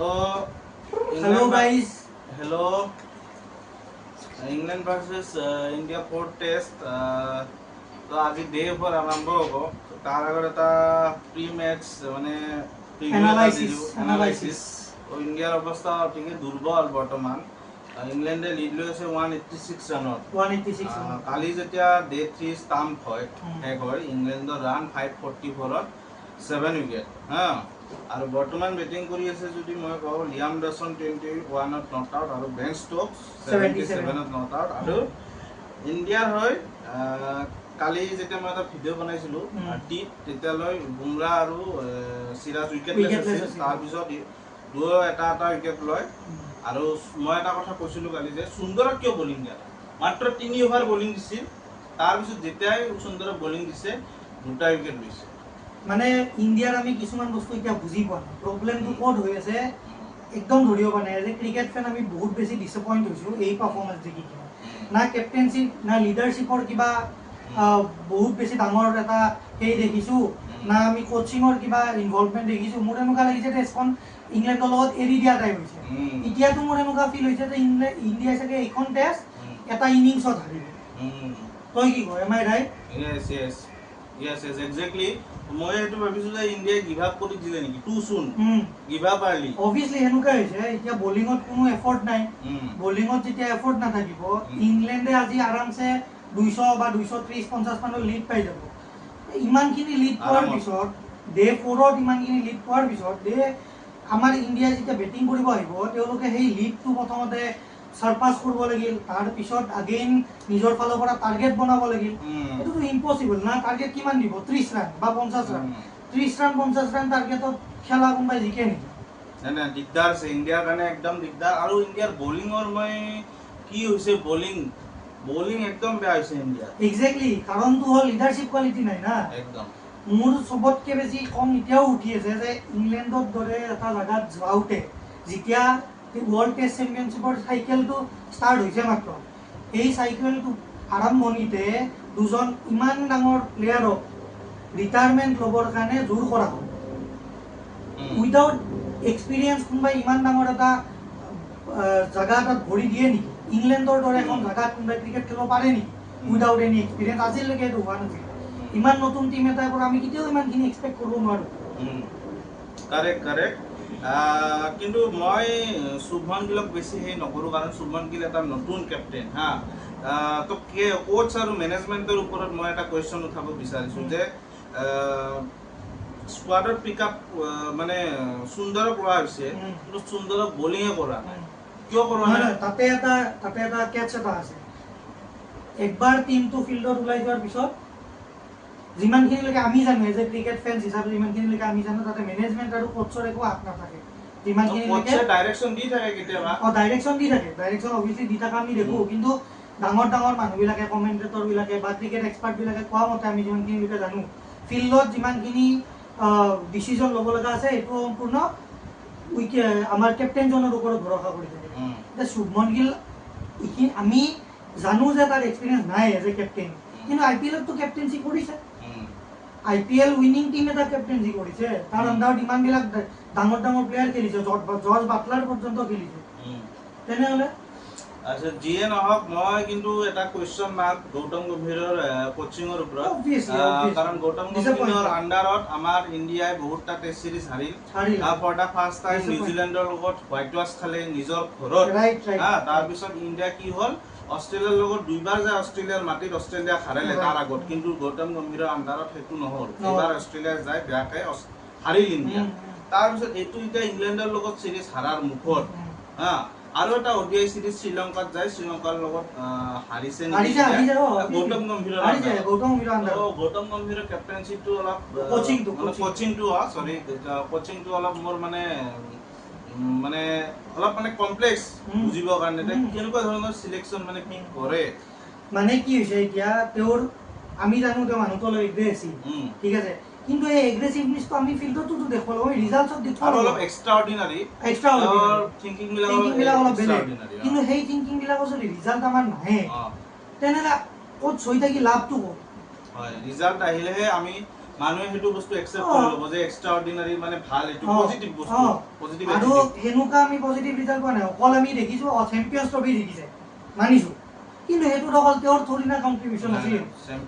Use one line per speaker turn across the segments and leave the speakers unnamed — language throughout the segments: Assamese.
Hello. Guys.
Hello' England versus India fourth test তো আজি ডে ফ'ৰ আৰম্ভ হ'ব তাৰ আগত এটা প্ৰি মেটচ মানে ইণ্ডিয়াৰ অৱস্থা অতিকে দুৰ্বল বৰ্তমান ইংলেণ্ডে লিড লৈ আছে ওৱান এইট্টি ছিক্স ৰানত
186
আহ,
run.
কালি যেতিয়া ডে থ্ৰী ষ্টাম্প হয়। শেষ হয় ইংলেণ্ডৰ ৰান ফাইভ ফৰ্টি ফ'ৰত ছেভেন উইকেট হা আৰু বৰ্তমান বেটিং কৰি আছে যদি মই কওঁ লিয়াম ডেছন টুৱেণ্টি ওৱানত নট আউট আৰু বেন ষ্টকছ ছেভেণ্টি
77
ছেভেনত নট আউট আৰু ইণ্ডিয়াৰ হৈ কালি যেতিয়া মই এটা ভিডিঅ' বনাইছিলোঁ। টিত তেতিয়ালৈ বুমৰা আৰু চিৰাজ উইকেট
Wicketless
আছিল। তাৰপিছত দুয়ো এটা এটা উইকেট লয় আৰু মই এটা কথা কৈছিলোঁ কালি যে সুন্দৰক কিয় বলিং দিয়া? মাত্ৰ তিনি অভাৰ বলিং দিছিল তাৰপিছত যেতিয়াই সুন্দৰক বলিং দিছে দুটা উইকেট লৈছে
মানে ইণ্ডিয়াৰ আমি কিছুমান বস্তু এতিয়া বুজি পোৱা নাই। প্ৰব্লেমটো ক'ত হৈ আছে একদম ধৰিব পৰা নাই। এজ এ ক্ৰিকেট ফেন আমি বহুত বেছি ডিচএপইণ্ট হৈছোঁ এই পাৰফৰ্মেঞ্চ দেখি কিনে। না কেপ্টেনশ্বিপ না লিডাৰশ্বিপৰ কিবা বহুত বেছি ডাঙৰ এটা সেই দেখিছোঁ। না আমি কোচিঙৰ কিবা ইনভলভমেণ্ট দেখিছোঁ। মোৰ এনেকুৱা লাগিছে টেষ্টখন ইংলেণ্ডৰ লগত এৰি দিয়া টাইপ হৈছে। এতিয়াতো মোৰ এনেকুৱা ফিল হৈছে যে ইণ্ডিয়াই চাগে এইখন টেষ্ট। এটা ইনিংছত হাৰিব। তই কি কয় এম আই ৰাইট
মই এইটো ভাবিছোঁ যে ইণ্ডিয়াই গিভ আপ কৰি দিলে নেকি? টু চুন গিভ আপ আৰ্লি
অভিয়াছলি সেনেকুৱাই হৈছে এতিয়া বলিঙত কোনো এফৰ্ট নাই। বলিঙত যেতিয়া এফৰ্ট নাথাকিব। ইংলেণ্ডে আজি আৰামছে দুইশ বা দুইশ ত্ৰিশ পঞ্চাছ মানৰ লিড পাই যাব। ইমানখিনি লিড পোৱাৰ। পিছত ডে ফ'ৰত ইমানখিনি লিড পোৱাৰ পিছত ডে আমাৰ ইণ্ডিয়াই যেতিয়া বেটিং কৰিব আহিব তেওঁলোকে সেই লিডটো প্ৰথমতে চাৰপাছ কৰিব লাগিল। তাৰপিছত আগেইন নিজৰ ফালৰ পৰা টাৰ্গেট বনাব লাগিল। এইটোতো ইম্পচিবল না টাৰ্গেট কিমান দিব? ত্ৰিছ ৰান বা পঞ্চাছ ৰান ত্ৰিছ ৰান পঞ্চাছ ৰান টাৰ্গেটত খেলা কোনোবাই জিকে নেকি?
নাই নাই দিগদাৰ আছে। ইণ্ডিয়াৰ কাৰণে একদম দিগদাৰ। আৰু ইণ্ডিয়াৰ বলিঙৰ মই কি হৈছে বলিং বলিং একদম বেয়া হৈছে ইণ্ডিয়াৰ।
একজেক্টলি কাৰণটো হ'ল লিডাৰশ্বিপ কোৱালিটি নাই না।
একদম।
মোৰ চবতকে বেছি খং এতিয়াও উঠি আছে যে ইংলেণ্ডৰ দৰে এটা জেগাত যাওঁতে যেতিয়া ৱৰ্ল্ড টেষ্ট চেম্পিয়নশ্বিপৰ চাইকেলটো ষ্টাৰ্ট হৈছে মাত্ৰ। এই চাইকেলটো আৰম্ভণিতে দুজন ইমান ডাঙৰ প্লেয়াৰক ৰিটায়াৰমেণ্ট ল'বৰ কাৰণে জোৰ কৰা হ'ল। উইদাউট এক্সপিৰিয়েঞ্চ কোনোবাই ইমান ডাঙৰ এটা জাগা এটাত ভৰি দিয়ে নেকি? ইংলেণ্ডৰ দৰে এখন জাগাত কোনোবাই ক্ৰিকেট খেলিব পাৰে নেকি? উইদাউট এনি এক্সপিৰিয়েঞ্চ আজিলৈকে এইটো হোৱা নাছিল। ইমান নতুন টিম এটাৰ পৰা আমি কেতিয়াও ইমানখিনি এক্সপেক্ট কৰিব নোৱাৰোঁ।
কাৰেক্ট কাৰেক্ট কিন্তু মই শুভমান গিলক বেছি সেই নকৰোঁ কাৰণ শুভমান গিল এটা নতুন কেপ্টেইন হা। তো কে কোচ আৰু মেনেজমেণ্টৰ ওপৰত মই এটা কুৱেশ্যন উঠাব বিচাৰিছোঁ যে স্কোৱাডত পিক আপ মানে সুন্দৰক লোৱা হৈছে। কিন্তু সুন্দৰক বলিঙে কৰা নাই। কিয় কৰা নাই?
তাতে এটা তাতে এটা কেটচ এটা আছে। একবাৰ টিমটো ফিল্ডত ওলাই যোৱাৰ পিছত যিমানখিনিলৈকে আমি জানো এজ এ ক্ৰিকেট ফেন্স হিচাপে যিমানখিনিলৈকে আমি জানো তাতে মেনেজমেণ্ট আৰু কোচৰ একো হাত নাথাকে। যিমানখিনিলৈকে
কোচে ডাইৰেকশ্যন দি থাকে কেতিয়াবা।
অ ডাইৰেকশ্যন দি থাকে। ডাইৰেকশ্যন অভিয়াছলি দি থকা আমি দেখোঁ কিন্তু ডাঙৰ ডাঙৰ মানুহবিলাকে কমেণ্টেটৰবিলাকে বা ক্ৰিকেট এক্সপাৰ্টবিলাকে কোৱা মতে আমি যিমানখিনিলৈকে জানো ফিল্ডত যিমানখিনি ডিচিজন ল'ব লগা আছে সেইটো সম্পূৰ্ণ উইকে আমাৰ কেপ্টেইনজনৰ ওপৰত ভৰসা কৰি থাকে।
উম।
এতিয়া শুভমন গিল আমি জানো যে তাৰ এক্সপিৰিয়েঞ্চ নাই এজ এ কেপ্টেইন কিন্তু আই পি এলততো কেপ্টেইনচি কৰিছে। I P L winning team এটা কেপ্টেইনচি কৰিছে তাৰ। আণ্ডাৰত ইমানবিলাক ডাঙৰ ডাঙৰ প্লেয়াৰ খেলিছে জৰ্জ বাটলাৰ পৰ্যন্ত খেলিছে। তেনেহ'লে
আচ্ছা যিয়ে নহওক মই কিন্তু এটা কুৱেশ্যন মাৰ্ক গৌতম গম্ভীৰৰ কোচিঙৰ ওপৰত. কাৰণ গৌতম. গম্ভীৰৰ আণ্ডাৰত আমাৰ ইণ্ডিয়াই বহুতটা টেষ্ট চিৰিজ হাৰিল ফৰ দ্য ফাৰ্ষ্ট টাইম. নিউজিলেণ্ডৰ লগত হোৱাইট ৱাছ খালে নিজৰ ঘৰত তাৰপিছত ইণ্ডিয়া কি হ'ল অষ্ট্ৰেলিয়াৰ লগত দুইবাৰ যে অষ্ট্ৰেলিয়াৰ মাটিত অষ্ট্ৰেলিয়া হাৰিলে তাৰ আগত কিন্তু গৌতম গম্ভীৰৰ আণ্ডাৰত সেইটো নহ'ল। এইবাৰ অষ্ট্ৰেলিয়া যায় বেয়াকে হাৰিল ইণ্ডিয়া তাৰপিছত এইটো এতিয়া ইংলেণ্ডৰ লগত চিৰিজ হাৰাৰ মুখত। হা আৰু এটা অডিআই চিৰিজ শ্ৰীলংকাত যায়। শ্ৰীলংকাৰ লগত হাৰিছে গৌতম গম্ভীৰৰ।
গৌতম গম্ভীৰৰ
কেপ্টেইনশ্বিপটো অলপ
coaching.
কোচিংটো চৰি কোচিংটো অলপ মোৰ মানে মানে অলপ মানে কমপ্লেক্স। বুজিবৰ কাৰণে। কেনেকুৱা ধৰণৰ চিলেকশ্যন মানে পিক কৰে?
মানে কি হৈছে এতিয়া তেওঁৰ আমি জানো তেওঁ মানুহটো অলপ এগ্ৰেছিভ। ঠিক আছে? কিন্তু এই এগ্ৰেছিভনেছটো আমি ফিল্ডতো দেখুৱাব লাগিব ৰিজাল্টছত
আৰু
দেখুৱাব
অলপ এক্সট্ৰা অৰ্ডিনাৰী
এক্সট্ৰা
থিংকিং বিলাক
থিংকিং বিলাক অলপ বেলেগ। কিন্তু সেই থিংকিং বিলাকৰ যদি ৰিজাল্ট আমাৰ নাহে তেনেহ'লে ক'ত হৈ থাকি লাভটো ক'ত?
হয় ৰিজাল্ট আহিলেহে আমি মানুহে সেইটো বস্তু একচেপ্ট
অ।
কৰি ল'ব যে এক্সট্ৰা অৰ্ডিনাৰী মানে ভাল এইটো পজিটিভ বস্তু। পজিটিভ
আৰু সেনেকুৱা আমি পজিটিভ ৰিজাল্ট পোৱা নাই। অকল আমি দেখিছো অ চেম্পিয়ন্স ট্ৰফি জিকিছে। মানিছো। কিন্তু সেইটোত অকল তেওঁৰ থৰি না কণ্ট্ৰিবিউশ্যন আছিল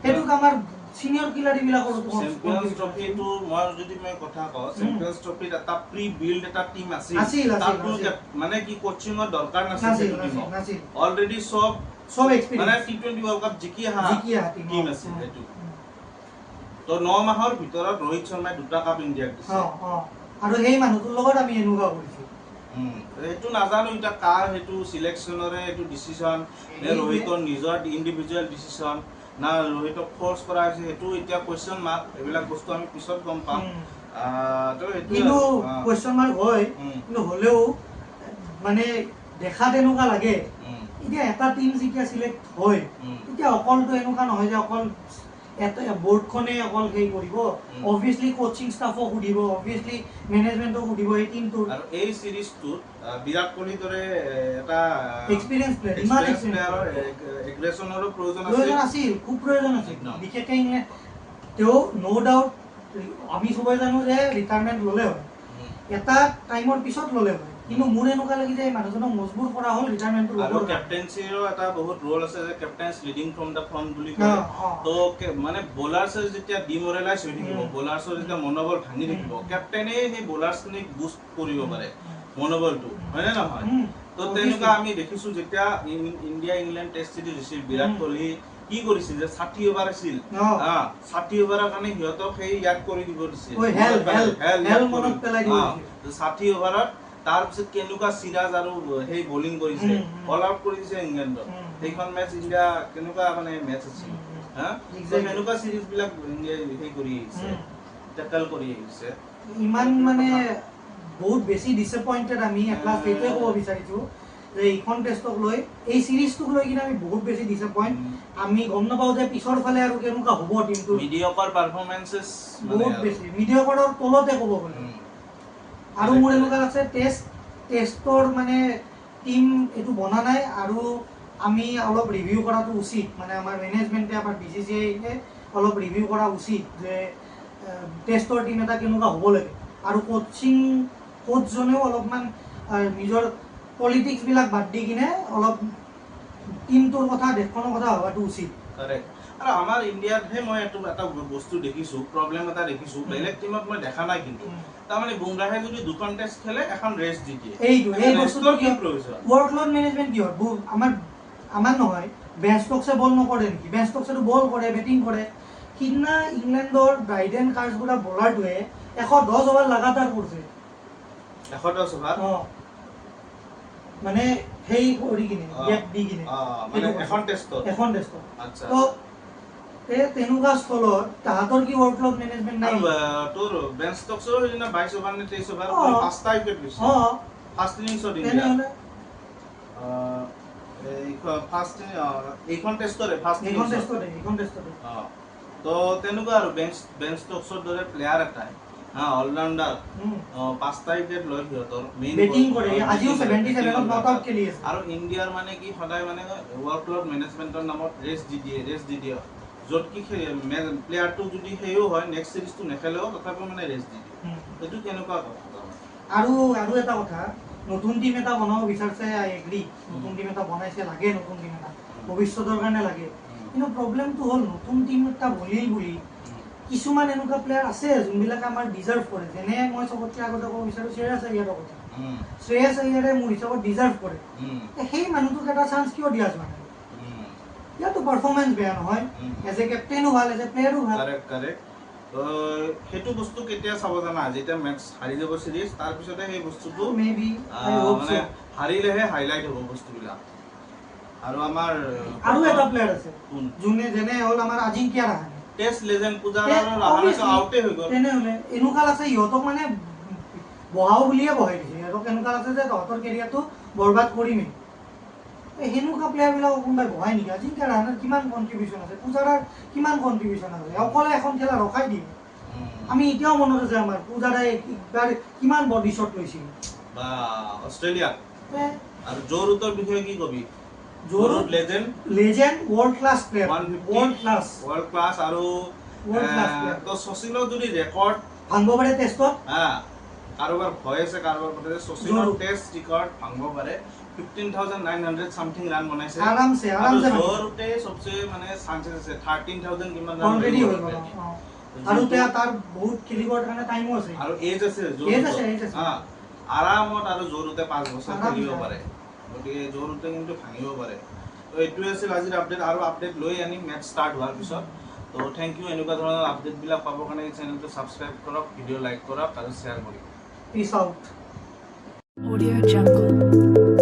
সেইটোত আমাৰ চিনিয়ৰ কিলাৰীবিলাকৰ
চেম্পিয়ন্স ট্ৰফিটো মই যদি মই কথা কওঁ চেম্পিয়ন্স ট্ৰফিত এটা প্ৰি বিল্ড এটা টিম আছিল।
আছিল,
তাত মানে কি কোচিঙৰ দৰকাৰ নাছিল সেইটো অলৰেডি চব
চব
মানে
experience
T twenty world cup জিকি অহা
জিকি অহা টিম
টিম আছিল সেইটো। তো ন মাহৰ ভিতৰত ৰোহিত শৰ্মাই দুটা কাপ ইণ্ডিয়াক দিছে।
আৰু সেই মানুহটোৰ লগত আমি এনেকুৱা কৰিছোঁ।
সেইটো নাজানো এতিয়া কাৰ সেইটো চিলেকশ্যনৰে এইটো ডিচিশ্যন নে ৰোহিতৰ নিজৰ ইণ্ডিভিজুৱেল ডিচিশ্যন না ৰোহিতক ফ'ৰ্চ কৰা হৈছে সেইটো এতিয়া কুৱেশ্যন মাৰ্ক এইবিলাক বস্তু আমি পিছত গম পাম।
কিন্তু কুৱেশ্যন মাৰ্ক হয় কিন্তু হ'লেও মানে দেখাত এনেকুৱা লাগে। এতিয়া এটা টিম যেতিয়া চিলেক্ট হয় তেতিয়া অকলতো এনেকুৱা নহয় যে অকল এটা বৰ্ডখনে অকল হেৰি কৰিব
উম।
অভিয়াছলি কোচিং ষ্টাফক সুধিব অভিয়াছলি মেনেজমেণ্টক সুধিব এই টিমটোৰ
আৰু এই চিৰিজটোত বিৰাট কোহলিৰ দৰে এ, এটা
এক্সপিৰিয়েঞ্চ প্লেয়াৰ ইমান
প্লেয়াৰৰ
এক্সপিৰিয়েঞ্চ
এগ্ৰেছনৰো প্ৰয়োজন
প্ৰয়োজন
আছিল
আছিল খুব প্ৰয়োজন আছিল
একদম।
বিশেষকৈ ইংলেণ্ড তেওঁ ন' ডাউট আমি চবেই জানো যে ৰিটায়াৰমেণ্ট ল'লে হয়। এটা টাইমৰ পিছত ল'লে হয় কিন্তু মোৰ এনেকুৱা লাগি যে এই মানুহজনক মজবুৰ কৰা হ'ল ৰিটায়াৰমেণ্টটো
আৰু। কেপ্টেইনচিৰো এটা বহুত ৰোল আছে যে লিডিং ফ্ৰম দ্য ফ্ৰণ্ট বুলি কয়। তো মানে বলাৰ্ছে যেতিয়া ডিমৰেলাইজ হৈ থাকিব। বলাৰ্ছৰ যেতিয়া মনোবল ভাঙি থাকিব। কেপ্টেইনে সেই বলাৰ্ছখিনিক বুষ্ট কৰিব পাৰে মনোবলটো হয়নে নহয় তো। তেনেকুৱা আমি দেখিছো যেতিয়া ইণ্ডিয়া ইংলেণ্ড টেষ্ট চিৰিজ হৈছিল বিৰাট। কোহলি কি কৰিছিল যে ষাঠি অভাৰ আছিল ষাঠি অভাৰৰ কাৰণে সিহঁতক সেই ইয়াত কৰি দিব দিছিল ষাঠি অভাৰত তাৰপিছত কেনেকুৱা চিৰাজ আৰু সেই বলিং কৰিছে। অল আউট কৰি দিছে ইংলেণ্ডক
উম।
সেইখন মেচ ইণ্ডিয়া কেনেকুৱা মানে মেচ আছিল
উম, উম।
হা
Exactly.
তো সেনেকুৱা চিৰিজ বিলাক ইণ্ডিয়াই সেই কৰি আহিছে। টেকল কৰি আহিছে
ইমান মানে বহুত বেছি ডিসএপইণ্টেড আমি এটলাষ্ট সেইটোৱে ক'ব বিচাৰিছোঁ যে এইখন টেষ্টক লৈ এই চিৰিজটোক লৈ কিনে আমি বহুত বেছি ডিসএপইণ্ট আমি গম নাপাওঁ যে পিছৰ ফালে আৰু কেনেকুৱা হ'ব টিমটো
মিডিয়কৰ পাৰফৰমেন্সেছ
বহুত বেছি মিডিয়কৰৰ তলতে ক'ব গ'লে আৰু মোৰ এনেকুৱা লাগছে টেষ্ট টেষ্টৰ মানে টিম এইটো বনা নাই আৰু আমি অলপ ৰিভিউ কৰাটো উচিত। মানে আমাৰ মেনেজমেণ্টে আমাৰ বি চি চি আইয়ে অলপ ৰিভিউ কৰা উচিত যে টেষ্টৰ টিম এটা কেনেকুৱা হ'ব লাগে। আৰু কোচিং কোচজনেও অলপমান নিজৰ পলিটিক্সবিলাক বাদ দি কিনে অলপ টিমটোৰ কথা দেশখনৰ কথা ভবাটো উচিত।
আৰু আমাৰ ইণ্ডিয়াতহে মই এইটো এটা বস্তু দেখিছো প্ৰব্লেম এটা দেখিছো বেলেগ টিমত মই দেখা নাই কিন্তু। তাৰমানে বুমৰাহে যদি দুখন টেষ্ট খেলে এখন ৰেষ্ট দি দিয়ে।
এইটো এই বস্তুটো
ৰেষ্টৰ কি
কিয়
প্ৰয়োজন?
ৱৰ্কলোড মেনেজমেণ্ট বহু আমাৰ আমাৰ নহয় বেন ষ্টকছে বল নকৰে নেকি? বেন ষ্টকছেতো বল কৰে বেটিং কৰে। সিদিনা ইংলেণ্ডৰ ব্ৰাইডেন কাৰ্ছ বোলা বলাৰটোৱে এশ দহ অভাৰ লাগাতাৰ কৰিছে।
এশ দহ অভাৰ
অঁ। মানে সেই কৰি কিনে। গেপ দি কিনে।
এখন টেষ্টত
এখন টেষ্টত
আচ্ছা।
তো তেনেকুৱা স্থলত তাহাঁতৰ কি ৱৰ্কলোড মেনেজমেণ্ট নাই?
তোৰ বেন ষ্টকছৰো সেইদিনা বাইছ অভাৰ নে তেইছ অভাৰ। পাঁচটা উইকেট লৈছে।
অঁ।
ফাৰ্ষ্ট ইনিংছত ইণ্ডিয়া। ফাৰ্ষ্ট এইখন টেষ্টৰে ফাৰ্ষ্ট
এইখন টেষ্টতে এইখন টেষ্টতে
অ। তো তেনেকুৱা আৰু বেঞ্চ বেঞ্চ ষ্টকছৰ দৰে প্লেয়াৰ এটাই হা অলৰাউণ্ডাৰ
উম।
পাঁচটা উইকেট লয় সিহঁতৰ মেইন
বেটিং
আৰু ইণ্ডিয়াৰ মানে কি সদায় মানে ৱৰ্কলোড মেনেজমেণ্টৰ নামত ৰেষ্ট দি দিয়ে ৰেষ্ট দি দিয়ে। য'ত কি প্লেয়াৰটো যদি সেয়ো হয় নেক্সট চিৰিজটো নেখেলেও তথাপিও মানে ৰেষ্ট দি দিয়ে। সেইটো কেনেকুৱা কথা?
আৰু আৰু এটা কথা নতুন টিম এটা বনাব বিচাৰিছে আই এগ্ৰি নতুন টিম এটা বনাইছে লাগে নতুন টিম এটা ভৱিষ্যতৰ কাৰণে লাগে। কিন্তু প্ৰব্লেমটো হ'ল নতুন টিম এটা বলিল বুলি কিছুমান এনেকুৱা প্লেয়াৰ আছে যোনবিলাকে আমাৰ ডিজাৰ্ভ কৰে। যেনে মই চবতকৈ আগতে ক'ব বিচাৰোঁ শ্ৰেয়াছ আয়াৰৰ কথা। শ্ৰেয়াছ আয়াৰে মোৰ হিচাপত ডিজাৰ্ভ কৰে। সেই মানুহটোক এটা চান্স কিয় দিয়া যোৱা নাই? ইয়াতো পাৰফৰ্মেঞ্চ বেয়া নহয়। এজ এ কেপ্টেইনো ভাল এজ এ প্লেয়াৰো ভাল।
কাৰেক্ট কাৰেক্ট সেইটো বস্তু কেতিয়া চাব জানা? যেতিয়া মেটচ হাৰি যাব চিৰিজ তাৰপিছতে সেই বস্তুটো
মে বি
আহ, মানে হাৰিলেহে হাইলাইট হ'ব বস্তুবিলাক। আৰু আমাৰ
আৰু এটা প্লেয়াৰ আছে। যোনে যেনে হ'ল আমাৰ আজিংকিয়া ৰাহানে
টেষ্ট লেজেণ্ড পূজাৰ ৰাহানেতো
obviously,
আউটে হৈ গ'ল।
তেনেহ'লে এনেকুৱা লাগছে সিহঁতক মানে বহাও বুলিয়ে বহাই দিছে। সিহঁতক এনেকুৱা লাগছে যে তহঁতৰ কেৰিয়াৰটো বৰবাদ কৰিমেই। সেনেকুৱা প্লেয়াৰবিলাকক কোনোবাই বহাই নেকি আজিংকিয়া ৰাহানৰ কিমান কণ্ট্ৰিবিউশ্যন আছে? পূজাৰাৰ কিমান কণ্ট্ৰিবিউশ্যন আছে? অকলে এখন খেলা ৰখাই দিয়ে
উম।
আমি এতিয়াও মনত আছে আমাৰ পূজাৰাই একবাৰ কিমান বডি শ্বট লৈছিল?
বা
তে
আৰু জো ৰুটৰ বিষয়ে কি কবি? Joe Root legend
legend world class player
150
world class
world class আৰু. তো শচীনৰ যদি ৰেকৰ্ড
ভাঙব পাৰে টেষ্টত
কাৰোবাৰ ভয় আছে কাৰোবাৰ মতে শচীনৰ। টেষ্ট ৰেকৰ্ড ভাঙিব পাৰে fifteen thousand nine hundred something run বনাইছে আৰু। জৰুতে চবচে মানে চান্সেছ আছে থাৰ্টিন থাউজেণ্ড কিমান কৰিব
অ। আৰু তেওঁ তাৰ বহুত খেলিবৰ কাৰণে টাইমো আছে
আৰু এজ আছে
Age আছে।
হা আৰামত আৰু জৰুতে পাঁচ বছৰ। খেলিব পাৰে গতিকে জৰুতে কিন্তু ভাঙিব পাৰে তো এইটোৱে আছিল আজিৰ আপডেট আৰু আপডেট লৈ আনিম মেটচ ষ্টাৰ্ট হোৱাৰ পিছত তো থেংক ইউ এনেকুৱা ধৰণৰ আপডেটবিলাক পাবৰ কাৰণে এই চেনেলটো ছাবস্ক্ৰাইব কৰক ভিডিঅ' লাইক কৰক আৰু শ্বেয়াৰ কৰক
Peace out.
Audio Jungle.